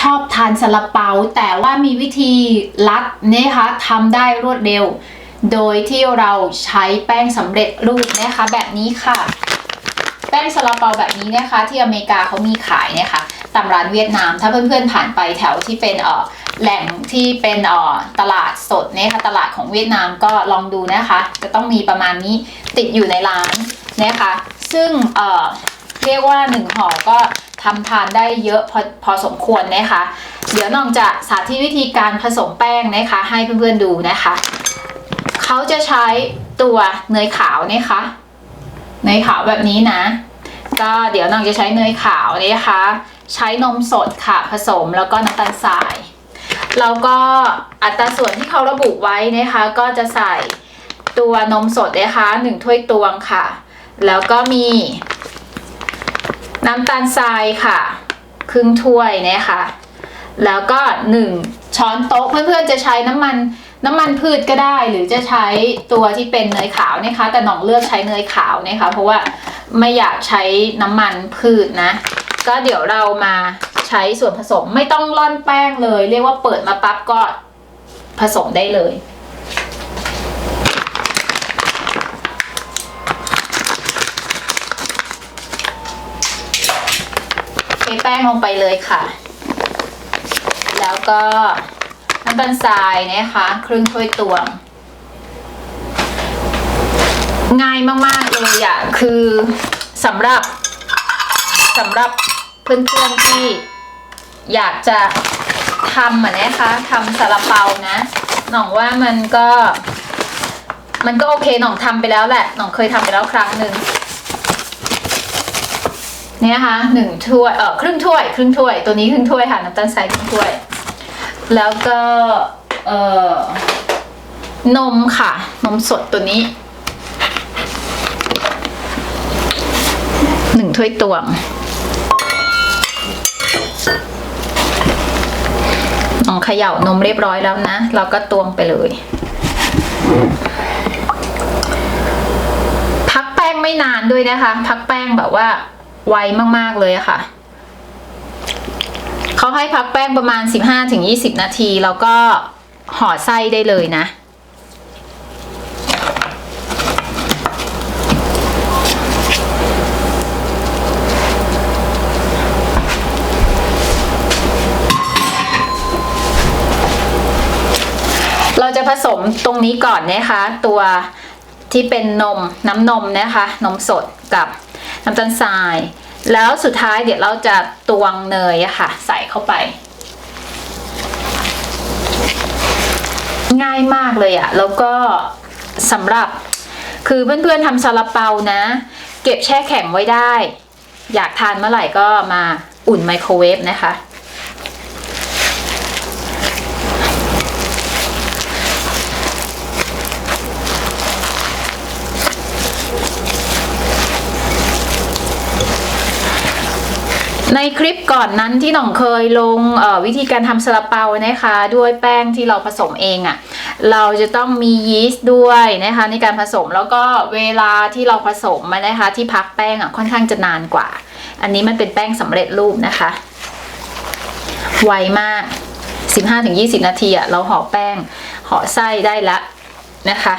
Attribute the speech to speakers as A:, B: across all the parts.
A: ชอบทานซาลาเปา แต่ว่ามีวิธีลัดนะคะทำได้รวดเร็ว โดยที่เราใช้แป้งสำเร็จรูปนะคะแบบนี้ค่ะ แป้งซาลาเปาแบบนี้นะคะ ที่อเมริกาเขามีขายนะคะตามร้านเวียดนาม ถ้าเพื่อนๆผ่านไปแถวที่เป็นเอ่อแหล่งที่เป็นเอ่อตลาดสดนะคะตลาดของเวียดนามก็ลองดูนะคะ จะต้องมีประมาณนี้ติดอยู่ในร้านนะคะ ซึ่งเอ่อเรียกว่าหนึ่งห่อก็ ทำทานได้เยอะพอพอสมควรนะคะ เดี๋ยวน้องจะสาธิตวิธีการผสมแป้งนะคะ ให้เพื่อนๆดูนะคะ เขาจะใช้ตัวเนยขาวนะคะเนยขาวแบบนี้นะ ก็เดี๋ยวน้องจะใช้เนยขาวนะคะ ใช้นมสดค่ะผสมแล้วก็น้ำตาลทรายแล้วก็อัตราส่วนที่เขาระบุไว้นะคะ ก็จะใส่ตัวนมสดนะคะหนึ่งถ้วยตวงค่ะ แล้วก็มี น้ำตาลทรายค่ะ ครึ่งถ้วยนะคะ แล้วก็หนึ่งช้อนโต๊ะเพื่อนๆจะใช้น้ำมันน้ำมันพืชก็ได้หรือจะใช้ตัวที่เป็นเนยขาวนะคะ แต่หน่องเลือกใช้เนยขาวนะคะ เพราะว่าไม่อยากใช้น้ำมันพืชนะ ก็เดี๋ยวเรามาใช้ส่วนผสมไม่ต้องร่อนแป้งเลย เรียกว่าเปิดมาปั๊บก็ผสมได้เลย แป้งลงไปเลยค่ะ แล้วก็น้ำตาลทรายนะคะครึ่งถ้วยตวง ง่ายมาก ๆ เลยอะคือสำหรับสำหรับเพื่อน ๆ ที่อยากจะทำอะนะคะทำซาลาเปานะหน่องว่ามันก็ มันก็โอเคหน่องทำไปแล้วแหละหน่องเคยทำไปแล้วครั้งหนึ่ง นี่ยนะคะหนึ่งถ้วยเออครึ่งถ้วยครึ่งถ้วย ตัวนี้ครึ่งถ้วยค่ะน้ำตาลทรายครึ่งถ้วย แล้วก็เอ่อนมค่ะ นมสดตัวนี้หนึ่งถ้วยตวงลองเขย่านมเรียบร้อยแล้วนะ เราก็ตวงไปเลย พักแป้งไม่นานด้วยนะคะ พักแป้งแบบว่า ไวมากๆเลยค่ะ เขาให้พักแป้งประมาณ 15-20 นาที แล้วก็ห่อไส้ได้เลยนะ เราจะผสมตรงนี้ก่อนนะคะ ตัวที่เป็นนมน้ำนมนะคะ นมสดกับ น้ำตาลทราย แล้วสุดท้ายเดี๋ยวเราจะตวงเนยอะค่ะ ใส่เข้าไป ง่ายมากเลยอะแล้วก็สำหรับคือเพื่อนๆทำซาลาเปานะ เก็บแช่แข็งไว้ได้ อยากทานเมื่อไหร่ก็มาอุ่นไมโครเวฟนะคะ ในคลิปก่อนนั้นที่หน่องเคยลงวิธีการทำซาลาเปานะคะ ด้วยแป้งที่เราผสมเองอะ่ะเราจะต้องมียีสต์ด้วยนะคะในการผสมแล้วก็เวลาที่เราผสมมานะคะที่พักแป้งอะ่ะค่อนข้างจะนานกว่า อันนี้มันเป็นแป้งสำเร็จรูปนะคะ ไวมาก 15-20 นาทีอะ่ะเราห่อแป้งห่อไส้ได้ละนะคะ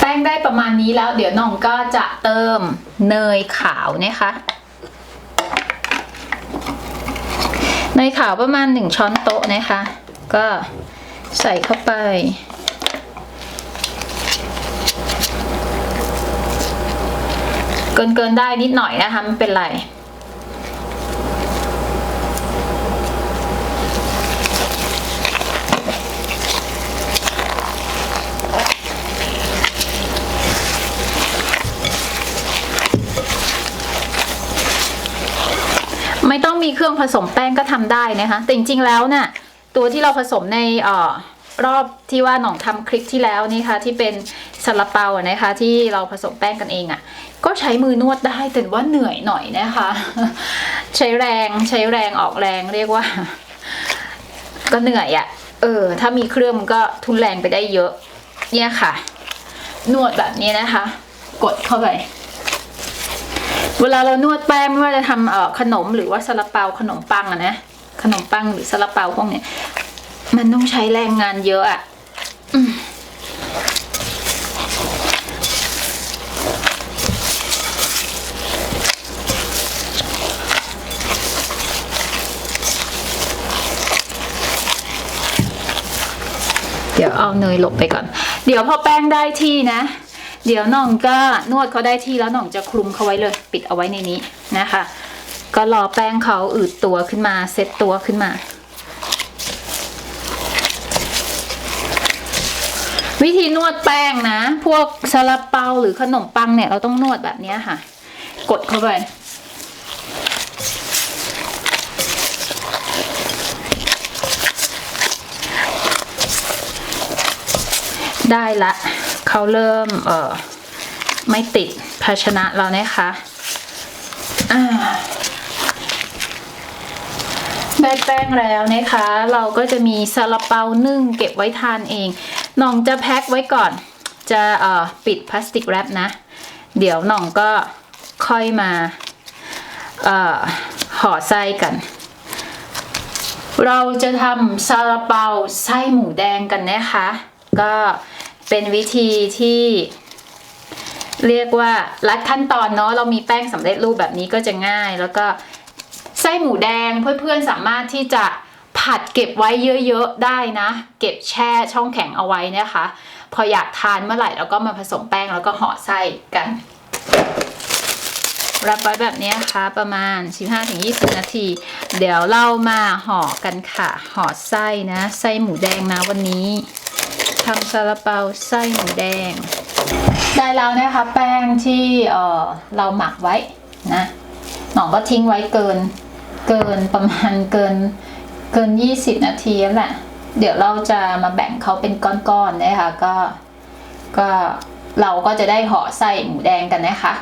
A: แป้งได้ประมาณนี้แล้วเดี๋ยวน้อง ก็จะเติมเนยขาวนะคะ เนยขาวประมาณหนึ่งช้อนโต๊ะนะคะ ก็ใส่เข้าไป เกินๆได้นิดหน่อยนะคะไม่เป็นไร ต้องมีเครื่องผสมแป้งก็ทำได้นะคะ แต่จริงๆแล้วเนี่ยตัวที่เราผสมในออรอบที่ว่าหน่องทำคลิปที่แล้วนี่ค่ะที่เป็นซาลาเปาอะนะคะ ที่เราผสมแป้งกันเองอะ่ะ ก็ใช้มือนวดได้แต่ว่าเหนื่อยหน่อยนะคะ ใช้แรงใช้แรงออกแรงเรียกว่า ก็เหนื่อยอะ่ะเออ ถ้ามีเครื่องมันก็ทุนแรงไปได้เยอะ เนี่ยค่ะ นวดแบบนี้นะคะ กดเข้าไป เวลาเรานวดแป้งไม่ว่าจะทำเอ่อขนมหรือว่าซาลาเปาขนมปังอะนะขนมปังหรือซาลาเปาพวกเนี้ยมันต้องใช้แรงงานเยอะอะเดี๋ยวเอาเนยหลบไปก่อน เดี๋ยวพอแป้งได้ที่นะ เดี๋ยวน้องก็นวดเขาได้ที่แล้วน้องจะคลุมเขาไว้เลย ปิดเอาไว้ในนี้นะคะ ก็รอแป้งเขาอืดตัวขึ้นมาเซ็ตตัวขึ้นมา วิธีนวดแป้งนะ พวกซาลาเปาหรือขนมปังเนี่ยเราต้องนวดแบบนี้ค่ะ กดเข้าไปได้ละ เขาเริ่มเออไม่ติดภาชนะแล้วนะคะได้แป้งแล้วนะคะ เราก็จะมีซาลาเปานึ่งเก็บไว้ทานเองน่องจะแพ็คไว้ก่อน จะเอ่อปิดพลาสติกแรปนะ เดี๋ยวน่องก็ค่อยมาเอ่อห่อไส้กัน เราจะทำซาลาเปาไส้หมูแดงกันนะคะ ก็ เป็นวิธีที่เรียกว่ารัดขั้นตอนเนาะเรามีแป้งสำเร็จรูปแบบนี้ก็จะง่าย แล้วก็ไส้หมูแดงเพื่อนๆสามารถที่จะผัดเก็บไว้เยอะๆได้นะ เก็บแช่ช่องแข็งเอาไว้นะคะ พออยากทานเมื่อไหร่เราก็มาผสมแป้งแล้วก็ห่อไส้กันรับไว้แบบนี้นะคะประมาณ 15-20 นาที เดี๋ยวเรามาห่อกันค่ะห่อไส้นะ ไส้หมูแดงนะวันนี้ ทำซาลาเปาไส้หมูแดง ได้แล้วนะคะแป้งที่เออเราหมักไว้นะหนองก็ทิ้งไว้เกินเกินประมาณเกินเกิน 20 นาทีแล้วแหละ เดี๋ยวเราจะมาแบ่งเขาเป็นก้อนๆนะคะก็ก็เราก็จะได้ห่อไส้หมูแดงกันนะคะ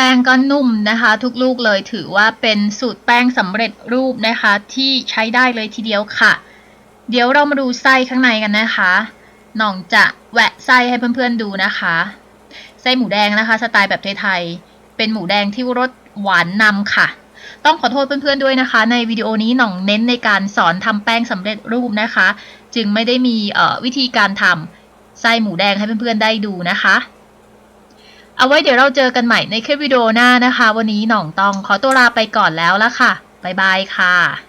A: แป้งก็นุ่มนะคะ ทุกลูกเลยถือว่าเป็นสูตรแป้งสำเร็จรูปนะคะ ที่ใช้ได้เลยทีเดียวค่ะ เดี๋ยวเรามาดูไส้ข้างในกันนะคะหน่องจะแหวะไส้ให้เพื่อนๆดูนะคะ ไส้หมูแดงนะคะ สไตล์แบบไทยๆเป็นหมูแดงที่รสหวานนำค่ะ ต้องขอโทษเพื่อนๆด้วยนะคะ ในวิดีโอนี้หน่องเน้นในการสอนทำแป้งสำเร็จรูปนะคะ จึงไม่ได้มีวิธีการทำไส้หมูแดงให้เพื่อนๆได้ดูนะคะ เอาไว้เดี๋ยวเราเจอกันใหม่ในคลิปวิดีโอหน้านะคะ วันนี้หน่องตองขอตัวลาไปก่อนแล้วละค่ะ บ๊ายบายค่ะ